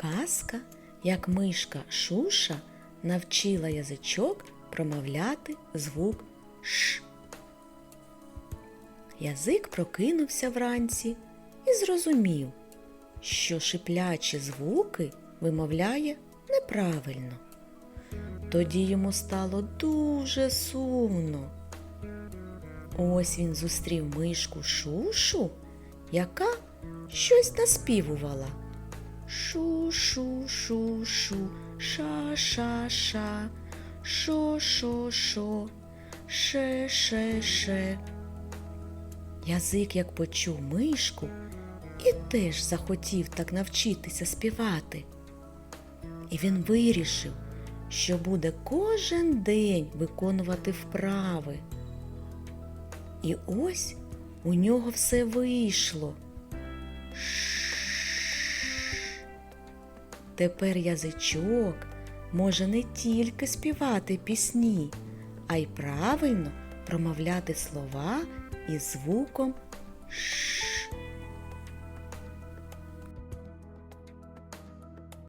Казка, як мишка Шуша навчила язичок промовляти звук Ш. Язик прокинувся вранці і зрозумів, що шиплячі звуки вимовляє неправильно. Тоді йому стало дуже сумно. Ось він зустрів мишку Шушу, яка щось наспівувала. Шу-шу-шу-шу, шо-шо-шо, ше-ше-ше. Язик як почув мишку і теж захотів так навчитися співати. І він вирішив, що буде кожен день виконувати вправи. І ось у нього все вийшло. Тепер язичок може не тільки співати пісні, а й правильно промовляти слова із звуком Ш.